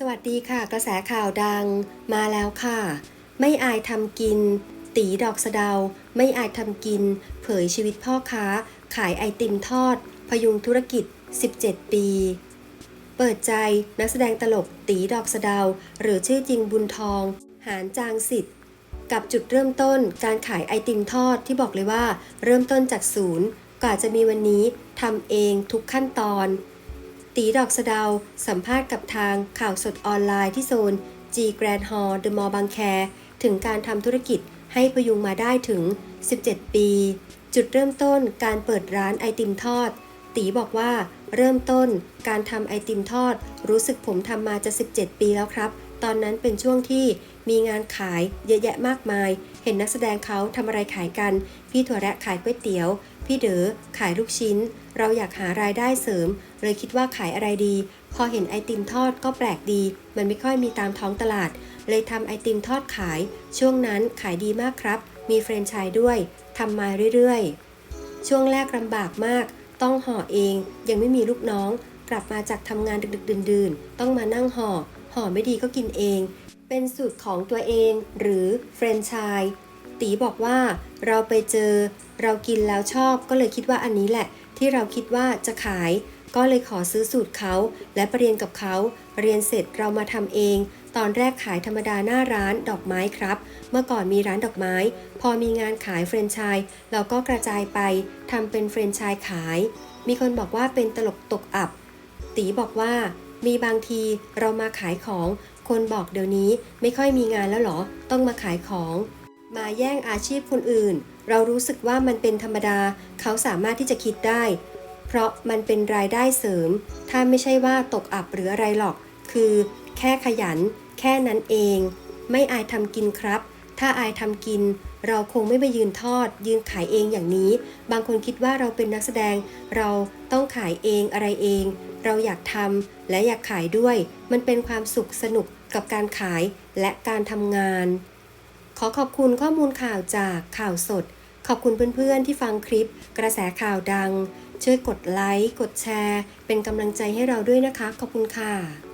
สวัสดีค่ะ กระแสข่าวดังมาแล้วค่ะ ไม่อายทำกิน ตีดอกสะเดา ไม่อายทำกิน เผยชีวิตพ่อค้า ขายไอติมทอด พยุงธุรกิจ 17 ปี เปิดใจนักแสดงตลกตีดอกสะเดา หรือชื่อจริงบุญทอง หานจางสิทธิ์ กับจุดเริ่มต้นการขายไอติมทอดที่บอกเลยว่า เริ่มต้นจากศูนย์กว่าจะมีวันนี้ทำเองทุกขั้นตอน ตีดอกสะดาว สัมภาษณ์กับทางข่าวสดออนไลน์ที่โซน G Grand Hall The Mall บางแค ถึงการทำธุรกิจให้พยุงมาได้ถึง 17 ปี จุดเริ่มต้นการเปิดร้านไอติมทอด ตีบอกว่าเริ่มต้นการทำไอติมทอด รู้สึกผมทำมาจะ 17 ปีแล้วครับ ตอนนั้นเป็นช่วงที่มีงานขายเยอะแยะมากมาย เห็นนักแสดงเขาทำอะไรขายกัน พี่ถั่วแระขายก๋วยเตี๋ยว พี่เด๋อขายลูกชิ้น เราอยากหารายได้เสริม เลยคิดว่าขายอะไรดี พอเห็นไอติมทอดก็แปลกดี มันไม่ค่อยมีตามท้องตลาด เลยทำไอติมทอดขาย ช่วงนั้นขายดีมากครับ มีแฟรนไชส์ด้วยทำมาเรื่อยๆ ช่วงแรกลำบากมาก ต้องห่อเอง ยังไม่มีลูกน้อง กลับมาจากทำงานดึกๆดื่นๆ ต้องมานั่งห่อ ห่อไม่ดีก็กินเอง เป็นสูตรของตัวเอง หรือแฟรนไชส์ตีบอกว่าเราไปเจอ เรากินแล้วชอบก็เลยคิดว่าอันนี้แหละ ที่เราคิดว่าจะขาย ก็เลยขอซื้อสูตรเขาและไปเรียนกับเขาเรียนเสร็จเรามาทำเอง ตอนแรกขายธรรมดาหน้าร้านดอกไม้ครับ เมื่อก่อนมีร้านดอกไม้ พอมีงานขายแฟรนไชส์เราก็กระจายไปทำเป็นแฟรนไชส์ขาย มีคนบอกว่าเป็นตลกตกอับ ตีบอกว่า มีบางทีเรามาขายของ คนบอกเดี๋ยวนี้ไม่ค่อยมีงานแล้วหรอ ต้องมาขายของ มาแย่งอาชีพคนอื่น เรารู้สึกว่ามันเป็นธรรมดา เขาสามารถที่จะคิดได้ เพราะมันเป็นรายได้เสริม ถ้าไม่ใช่ว่าตกอับหรืออะไรหรอก คือ แค่ขยัน แค่นั้นเอง ไม่อายทำกินครับ ถ้าอายทำกิน เราคงไม่ไปยืนทอด ยืนขายเองอย่างนี้ บางคนคิดว่าเราเป็นนักแสดง เราต้องขายเองอะไรเอง เราอยากทำและอยากขายด้วย มันเป็นความสุขสนุกกับการขายและการทำงาน ขอขอบคุณข้อมูลข่าวจากข่าวสด ขอบคุณเพื่อนๆที่ฟังคลิป กระแสข่าวดัง ช่วยกดไลค์ กดแชร์ เป็นกำลังใจให้เราด้วยนะคะ ขอบคุณค่ะ